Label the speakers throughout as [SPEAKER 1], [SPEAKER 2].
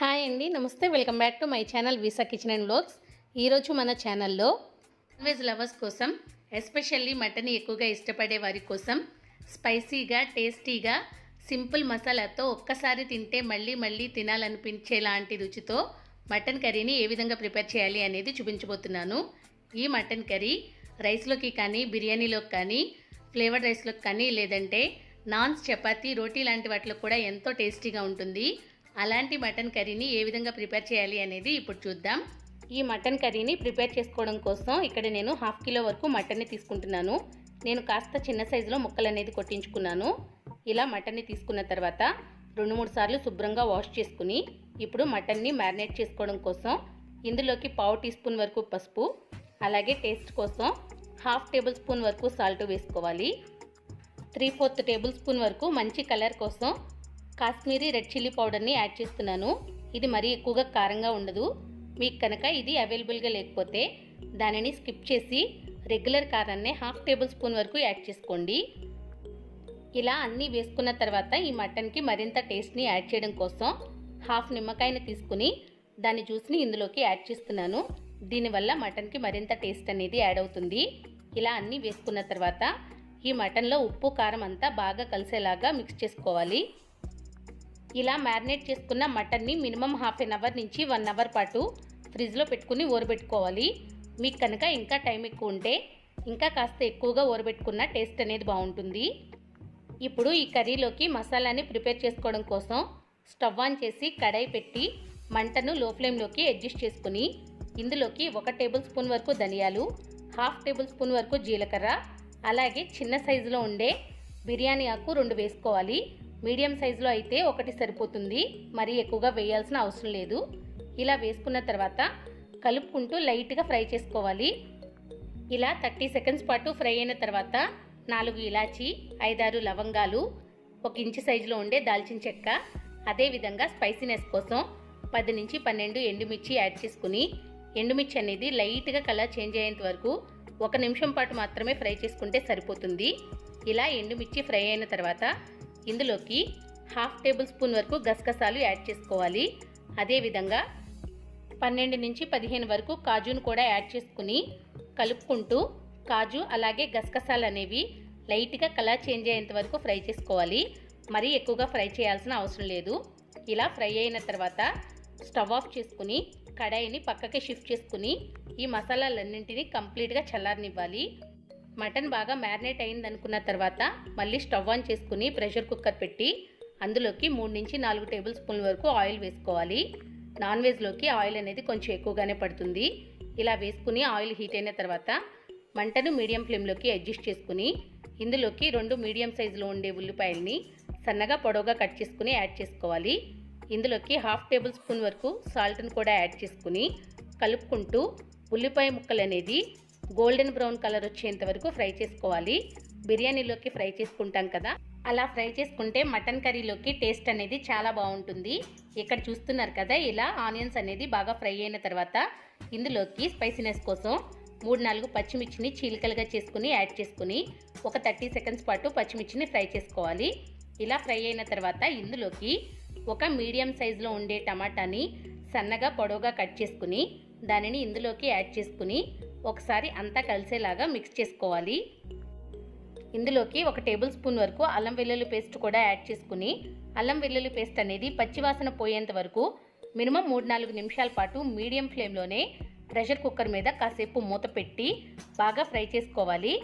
[SPEAKER 1] Hi అండి నమస్తే. Welcome back to my channel Visa kitchen and vlogs. ఈరోజు మన ఛానల్లో నాన్ వెజ్ లవర్స్ కోసం ఎస్పెషల్లీ మటన్ ఎక్కువగా ఇష్టపడే వారి కోసం స్పైసీగా టేస్టీగా సింపుల్ మసాలాతో ఒక్కసారి తింటే మళ్ళీ మళ్ళీ తినాలనిపించేలాంటి రుచితో మటన్ కర్రీని ఏ విధంగా ప్రిపేర్ చేయాలి అనేది చూపించబోతున్నాను. ఈ మటన్ కర్రీ రైస్లోకి కానీ బిర్యానీలోకి కానీ ఫ్లేవర్డ్ రైస్లోకి కానీ లేదంటే నాన్స్ చపాతీ రోటీ లాంటి వాటిలో కూడా ఎంతో టేస్టీగా ఉంటుంది. అలాంటి మటన్ కర్రీని ఏ విధంగా ప్రిపేర్ చేయాలి అనేది ఇప్పుడు చూద్దాం. ఈ మటన్ కర్రీని ప్రిపేర్ చేసుకోవడం కోసం ఇక్కడ నేను హాఫ్ కిలో వరకు మటన్ని తీసుకుంటున్నాను. నేను కాస్త చిన్న సైజులో ముక్కలు అనేది కొట్టించుకున్నాను. ఇలా మటన్ని తీసుకున్న తర్వాత రెండు మూడు సార్లు శుభ్రంగా వాష్ చేసుకుని ఇప్పుడు మటన్ని మ్యారినేట్ చేసుకోవడం కోసం ఇందులోకి పావు టీ స్పూన్ వరకు పసుపు అలాగే టేస్ట్ కోసం హాఫ్ టేబుల్ స్పూన్ వరకు సాల్ట్ వేసుకోవాలి. త్రీ ఫోర్త్ టేబుల్ స్పూన్ వరకు మంచి కలర్ కోసం కాశ్మీరీ రెడ్ చిల్లీ పౌడర్ని యాడ్ చేస్తున్నాను. ఇది మరీ ఎక్కువగా కారంగా ఉండదు. మీకు కనుక ఇది అవైలబుల్గా లేకపోతే దానిని స్కిప్ చేసి రెగ్యులర్ కారాన్ని హాఫ్ టేబుల్ స్పూన్ వరకు యాడ్ చేసుకోండి. ఇలా అన్నీ వేసుకున్న తర్వాత ఈ మటన్కి మరింత టేస్ట్ని యాడ్ చేయడం కోసం హాఫ్ నిమ్మకాయని తీసుకుని దాని జ్యూస్ని ఇందులోకి యాడ్ చేస్తున్నాను. దీనివల్ల మటన్కి మరింత టేస్ట్ అనేది యాడ్ అవుతుంది. ఇలా అన్నీ వేసుకున్న తర్వాత ఈ మటన్లో ఉప్పు కారం అంతా బాగా కలిసేలాగా మిక్స్ చేసుకోవాలి. ఇలా మ్యారినేట్ చేసుకున్న మటన్ని మినిమం హాఫ్ ఎన్ అవర్ నుంచి వన్ అవర్ పాటు ఫ్రిడ్జ్లో పెట్టుకుని ఊరబెట్టుకోవాలి. మీకు కనుక ఇంకా టైం ఎక్కువ ఉంటే ఇంకా కాస్త ఎక్కువగా ఊరబెట్టుకున్న టేస్ట్ అనేది బాగుంటుంది. ఇప్పుడు ఈ కర్రీలోకి మసాలాని ప్రిపేర్ చేసుకోవడం కోసం స్టవ్ ఆన్ చేసి కడాయి పెట్టి మంటను లో ఫ్లేమ్లోకి అడ్జస్ట్ చేసుకుని ఇందులోకి ఒక టేబుల్ స్పూన్ వరకు ధనియాలు హాఫ్ టేబుల్ స్పూన్ వరకు జీలకర్ర అలాగే చిన్న సైజులో ఉండే బిర్యానీ ఆకు రెండు వేసుకోవాలి. మీడియం సైజులో అయితే ఒకటి సరిపోతుంది. మరీ ఎక్కువగా వేయాల్సిన అవసరం లేదు. ఇలా వేసుకున్న తర్వాత కలుపుకుంటూ లైట్గా ఫ్రై చేసుకోవాలి. ఇలా థర్టీ సెకండ్స్ పాటు ఫ్రై అయిన తర్వాత నాలుగు ఇలాచి ఐదారు లవంగాలు ఒక ఇంచు సైజులో ఉండే దాల్చిన చెక్క అదేవిధంగా స్పైసీనెస్ కోసం పది నుంచి పన్నెండు ఎండుమిర్చి యాడ్ చేసుకుని ఎండుమిర్చి అనేది లైట్గా కలర్ చేంజ్ అయ్యేంత వరకు ఒక నిమిషం పాటు మాత్రమే ఫ్రై చేసుకుంటే సరిపోతుంది. ఇలా ఎండుమిర్చి ఫ్రై అయిన తర్వాత ఇందులోకి హాఫ్ టేబుల్ స్పూన్ వరకు గసగసాలు యాడ్ చేసుకోవాలి. అదేవిధంగా పన్నెండు నుంచి పదిహేను వరకు కాజును కూడా యాడ్ చేసుకుని కలుపుకుంటూ కాజు అలాగే గసగసాలు అనేవి లైట్గా కలర్ చేంజ్ అయ్యేంత వరకు ఫ్రై చేసుకోవాలి. మరీ ఎక్కువగా ఫ్రై చేయాల్సిన అవసరం లేదు. ఇలా ఫ్రై అయిన తర్వాత స్టవ్ ఆఫ్ చేసుకుని కడాయిని పక్కకి షిఫ్ట్ చేసుకుని ఈ మసాలాలన్నింటినీ కంప్లీట్గా చల్లారనివ్వాలి. మటన్ బాగా మ్యారినేట్ అయింది అనుకున్న తర్వాత మళ్ళీ స్టవ్ ఆన్ చేసుకుని ప్రెషర్ కుక్కర్ పెట్టి అందులోకి మూడు నుంచి నాలుగు టేబుల్ స్పూన్ల వరకు ఆయిల్ వేసుకోవాలి. నాన్ వెజ్లోకి ఆయిల్ అనేది కొంచెం ఎక్కువగానే పడుతుంది. ఇలా వేసుకుని ఆయిల్ హీట్ అయిన తర్వాత మంటను మీడియం ఫ్లేమ్లోకి అడ్జస్ట్ చేసుకుని ఇందులోకి రెండు మీడియం సైజులో ఉండే ఉల్లిపాయల్ని సన్నగా పొడవుగా కట్ చేసుకుని యాడ్ చేసుకోవాలి. ఇందులోకి హాఫ్ టేబుల్ స్పూన్ వరకు సాల్ట్ని కూడా యాడ్ చేసుకుని కలుపుకుంటూ ఉల్లిపాయ ముక్కలు అనేది గోల్డెన్ బ్రౌన్ కలర్ వచ్చేంత వరకు ఫ్రై చేసుకోవాలి. బిర్యానీలోకి ఫ్రై చేసుకుంటాం కదా. అలా ఫ్రై చేసుకుంటే మటన్ కర్రీలోకి టేస్ట్ అనేది చాలా బాగుంటుంది. ఇక్కడ చూస్తున్నారు కదా ఇలా ఆనియన్స్ అనేది బాగా ఫ్రై అయిన తర్వాత ఇందులోకి స్పైసీనెస్ కోసం మూడు నాలుగు పచ్చిమిర్చిని చీలికలుగా చేసుకుని యాడ్ చేసుకుని ఒక థర్టీ సెకండ్స్ పాటు పచ్చిమిర్చిని ఫ్రై చేసుకోవాలి. ఇలా ఫ్రై అయిన తర్వాత ఇందులోకి ఒక మీడియం సైజులో ఉండే టమాటాని సన్నగా పొడవుగా కట్ చేసుకుని దానిని ఇందులోకి యాడ్ చేసుకుని ఒకసారి అంతా కలిసేలాగా మిక్స్ చేసుకోవాలి. ఇందులోకి ఒక టేబుల్ స్పూన్ వరకు అల్లం వెల్లుల్లి పేస్ట్ కూడా యాడ్ చేసుకుని అల్లం వెల్లుల్లి పేస్ట్ అనేది పచ్చివాసన పోయేంత వరకు మినిమం మూడు నాలుగు నిమిషాల పాటు మీడియం ఫ్లేమ్లోనే ప్రెషర్ కుక్కర్ మీద కాసేపు మూత పెట్టి బాగా ఫ్రై చేసుకోవాలి.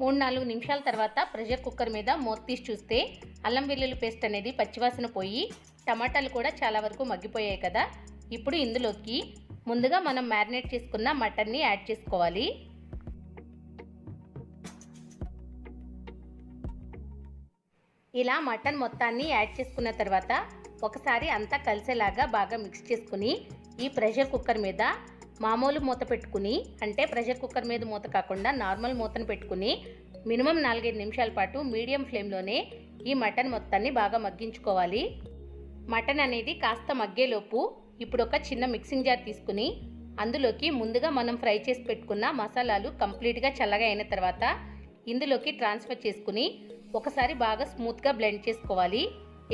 [SPEAKER 1] మూడు నాలుగు నిమిషాల తర్వాత ప్రెషర్ కుక్కర్ మీద మూత తీసి చూస్తే అల్లం వెల్లుల్లి పేస్ట్ అనేది పచ్చివాసన పోయి టమాటాలు కూడా చాలా వరకు మగ్గిపోయాయి కదా. ఇప్పుడు ఇందులోకి ముందుగా మనం మ్యారినేట్ చేసుకున్న మటన్ని యాడ్ చేసుకోవాలి. ఇలా మటన్ మొత్తాన్ని యాడ్ చేసుకున్న తర్వాత ఒకసారి అంతా కలిసేలాగా బాగా మిక్స్ చేసుకుని ఈ ప్రెషర్ కుక్కర్ మీద మామూలు మూత పెట్టుకుని అంటే ప్రెషర్ కుక్కర్ మీద మూత కాకుండా నార్మల్ మూతను పెట్టుకుని మినిమం నాలుగైదు నిమిషాల పాటు మీడియం ఫ్లేమ్లోనే ఈ మటన్ మొత్తాన్ని బాగా మగ్గించుకోవాలి. మటన్ అనేది కాస్త మగ్గేలోపు ఇప్పుడు ఒక చిన్న మిక్సింగ్ జార్ తీసుకుని అందులోకి ముందుగా మనం ఫ్రై చేసి పెట్టుకున్న మసాలాలు కంప్లీట్గా చల్లగా అయిన తర్వాత ఇందులోకి ట్రాన్స్ఫర్ చేసుకుని ఒకసారి బాగా స్మూత్గా బ్లెండ్ చేసుకోవాలి.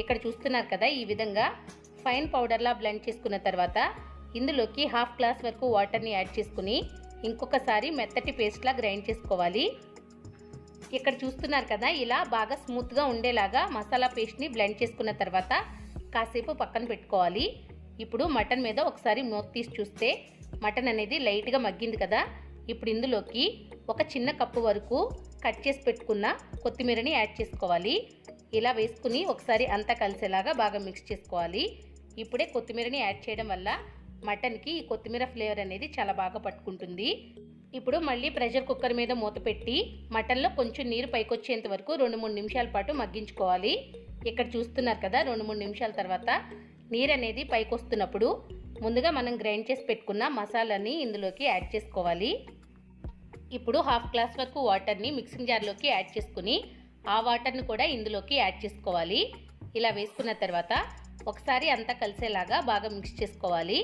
[SPEAKER 1] ఇక్కడ చూస్తున్నారు కదా ఈ విధంగా ఫైన్ పౌడర్లా బ్లెండ్ చేసుకున్న తర్వాత ఇందులోకి హాఫ్ గ్లాస్ వరకు వాటర్ని యాడ్ చేసుకుని ఇంకొకసారి మెత్తటి పేస్ట్లా గ్రైండ్ చేసుకోవాలి. ఇక్కడ చూస్తున్నారు కదా ఇలా బాగా స్మూత్గా ఉండేలాగా మసాలా పేస్ట్ని బ్లెండ్ చేసుకున్న తర్వాత కాసేపు పక్కన పెట్టుకోవాలి. ఇప్పుడు మటన్ మీద ఒకసారి మూత తీసి చూస్తే మటన్ అనేది లైట్గా మగ్గింది కదా. ఇప్పుడు ఇందులోకి ఒక చిన్న కప్పు వరకు కట్ చేసి పెట్టుకున్న కొత్తిమీరని యాడ్ చేసుకోవాలి. ఇలా వేసుకుని ఒకసారి అంతా కలిసేలాగా బాగా మిక్స్ చేసుకోవాలి. ఇప్పుడే కొత్తిమీరని యాడ్ చేయడం వల్ల మటన్కి ఈ కొత్తిమీర ఫ్లేవర్ అనేది చాలా బాగా పట్టుకుంటుంది. ఇప్పుడు మళ్ళీ ప్రెషర్ కుక్కర్ మీద మూత పెట్టి మటన్లో కొంచెం నీరు పైకొచ్చేంత వరకు రెండు మూడు నిమిషాల పాటు మగ్గించుకోవాలి. ఇక్కడ చూస్తున్నారు కదా రెండు మూడు నిమిషాల తర్వాత నీరు అనేది పైకి వస్తున్నప్పుడు ముందుగా మనం గ్రైండ్ చేసి పెట్టుకున్న మసాలాని ఇందులోకి యాడ్ చేసుకోవాలి. ఇప్పుడు హాఫ్ గ్లాస్ వరకు వాటర్ని మిక్సింగ్ జార్లోకి యాడ్ చేసుకుని ఆ వాటర్ని కూడా ఇందులోకి యాడ్ చేసుకోవాలి. ఇలా వేసుకున్న తర్వాత ఒకసారి అంతా కలిసేలాగా బాగా మిక్స్ చేసుకోవాలి.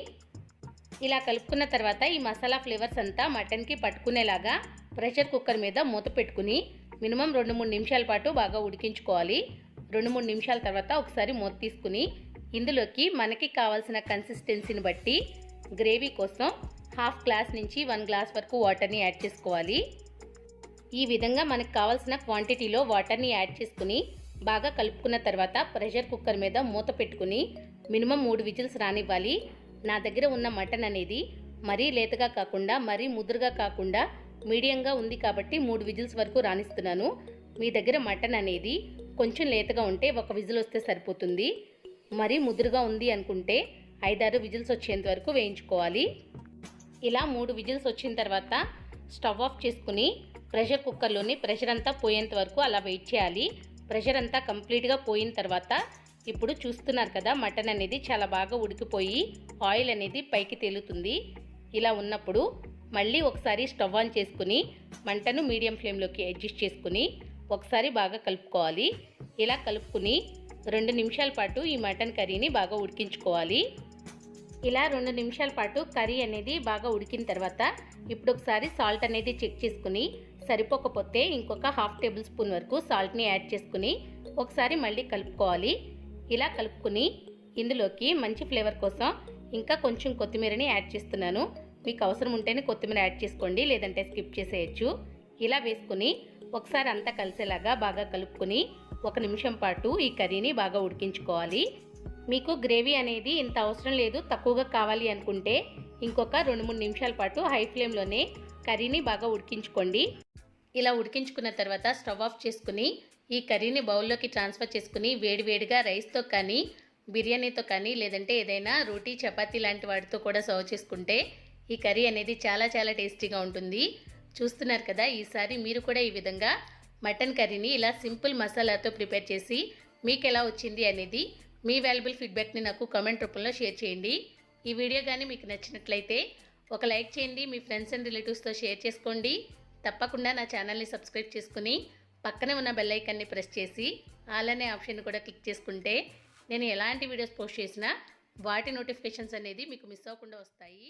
[SPEAKER 1] ఇలా కలుపుకున్న తర్వాత ఈ మసాలా ఫ్లేవర్స్ అంతా మటన్కి పట్టుకునేలాగా ప్రెషర్ కుక్కర్ మీద మూత పెట్టుకుని మినిమం రెండు మూడు నిమిషాల పాటు బాగా ఉడికించుకోవాలి. రెండు మూడు నిమిషాల తర్వాత ఒకసారి మూత తీసుకుని ఇందులోకి మనకి కావాల్సిన కన్సిస్టెన్సీని బట్టి గ్రేవీ కోసం హాఫ్ గ్లాస్ నుంచి వన్ గ్లాస్ వరకు వాటర్ని యాడ్ చేసుకోవాలి. ఈ విధంగా మనకు కావాల్సిన క్వాంటిటీలో వాటర్ని యాడ్ చేసుకుని బాగా కలుపుకున్న తర్వాత ప్రెషర్ కుక్కర్ మీద మూత పెట్టుకుని మినిమం మూడు విజిల్స్ రానివ్వాలి. నా దగ్గర ఉన్న మటన్ అనేది మరీ లేతగా కాకుండా మరీ ముదురుగా కాకుండా మీడియంగా ఉంది కాబట్టి మూడు విజిల్స్ వరకు రాణిస్తున్నాను. మీ దగ్గర మటన్ అనేది కొంచెం లేతగా ఉంటే ఒక విజిల్ వస్తే సరిపోతుంది. మరీ ముదురుగా ఉంది అనుకుంటే ఐదారు విజిల్స్ వచ్చేంత వరకు వేయించుకోవాలి. ఇలా మూడు విజిల్స్ వచ్చిన తర్వాత స్టవ్ ఆఫ్ చేసుకుని ప్రెషర్ కుక్కర్లోని ప్రెషర్ అంతా పోయేంత వరకు అలా వెయిట్ చేయాలి. ప్రెషర్ అంతా కంప్లీట్గా పోయిన తర్వాత ఇప్పుడు చూస్తున్నారు కదా మటన్ అనేది చాలా బాగా ఉడికిపోయి ఆయిల్ అనేది పైకి తేలుతుంది. ఇలా ఉన్నప్పుడు మళ్ళీ ఒకసారి స్టవ్ ఆన్ చేసుకుని మంటను మీడియం ఫ్లేమ్లోకి అడ్జస్ట్ చేసుకుని ఒకసారి బాగా కలుపుకోవాలి. ఇలా కలుపుకుని రెండు నిమిషాల పాటు ఈ మటన్ కర్రీని బాగా ఉడికించుకోవాలి. ఇలా రెండు నిమిషాల పాటు కర్రీ అనేది బాగా ఉడికిన తర్వాత ఇప్పుడు ఒకసారి సాల్ట్ అనేది చెక్ చేసుకుని సరిపోకపోతే ఇంకొక హాఫ్ టేబుల్ స్పూన్ వరకు సాల్ట్ని యాడ్ చేసుకుని ఒకసారి మళ్ళీ కలుపుకోవాలి. ఇలా కలుపుకుని ఇందులోకి మంచి ఫ్లేవర్ కోసం ఇంకా కొంచెం కొత్తిమీరని యాడ్ చేస్తున్నాను. మీకు అవసరం ఉంటేనే కొత్తిమీర యాడ్ చేసుకోండి లేదంటే స్కిప్ చేసేయచ్చు. ఇలా వేసుకుని ఒకసారి అంతా కలిసేలాగా బాగా కలుపుకుని ఒక నిమిషం పాటు ఈ కర్రీని బాగా ఉడికించుకోవాలి. మీకు గ్రేవీ అనేది ఇంత అవసరం లేదు తక్కువగా కావాలి అనుకుంటే ఇంకొక రెండు మూడు నిమిషాల పాటు హై ఫ్లేమ్లోనే కర్రీని బాగా ఉడికించుకోండి. ఇలా ఉడికించుకున్న తర్వాత స్టవ్ ఆఫ్ చేసుకుని ఈ కర్రీని బౌల్లోకి ట్రాన్స్ఫర్ చేసుకుని వేడివేడిగా రైస్తో కానీ బిర్యానీతో కానీ లేదంటే ఏదైనా రోటీ చపాతీ లాంటి వాటితో కూడా సర్వ్ చేసుకుంటే ఈ కర్రీ అనేది చాలా చాలా టేస్టీగా ఉంటుంది. చూస్తున్నారు కదా ఈసారి మీరు కూడా ఈ విధంగా మటన్ కర్రీని ఇలా సింపుల్ మసాలాతో ప్రిపేర్ చేసి మీకు ఎలా వచ్చింది అనేది మీ వాల్యుబుల్ ఫీడ్బ్యాక్ని నాకు కామెంట్ రూపంలో షేర్ చేయండి. ఈ వీడియో కానీ మీకు నచ్చినట్లయితే ఒక లైక్ చేయండి మీ ఫ్రెండ్స్ అండ్ రిలేటివ్స్తో షేర్ చేసుకోండి. తప్పకుండా నా ఛానల్ని సబ్స్క్రైబ్ చేసుకుని పక్కనే ఉన్న బెల్ ఐకాన్ని ప్రెస్ చేసి ఆల్ అనే ఆప్షన్ కూడా క్లిక్ చేసుకుంటే నేను ఎలాంటి వీడియోస్ పోస్ట్ చేసినా వాటి నోటిఫికేషన్స్ అనేది మీకు మిస్ అవ్వకుండా వస్తాయి.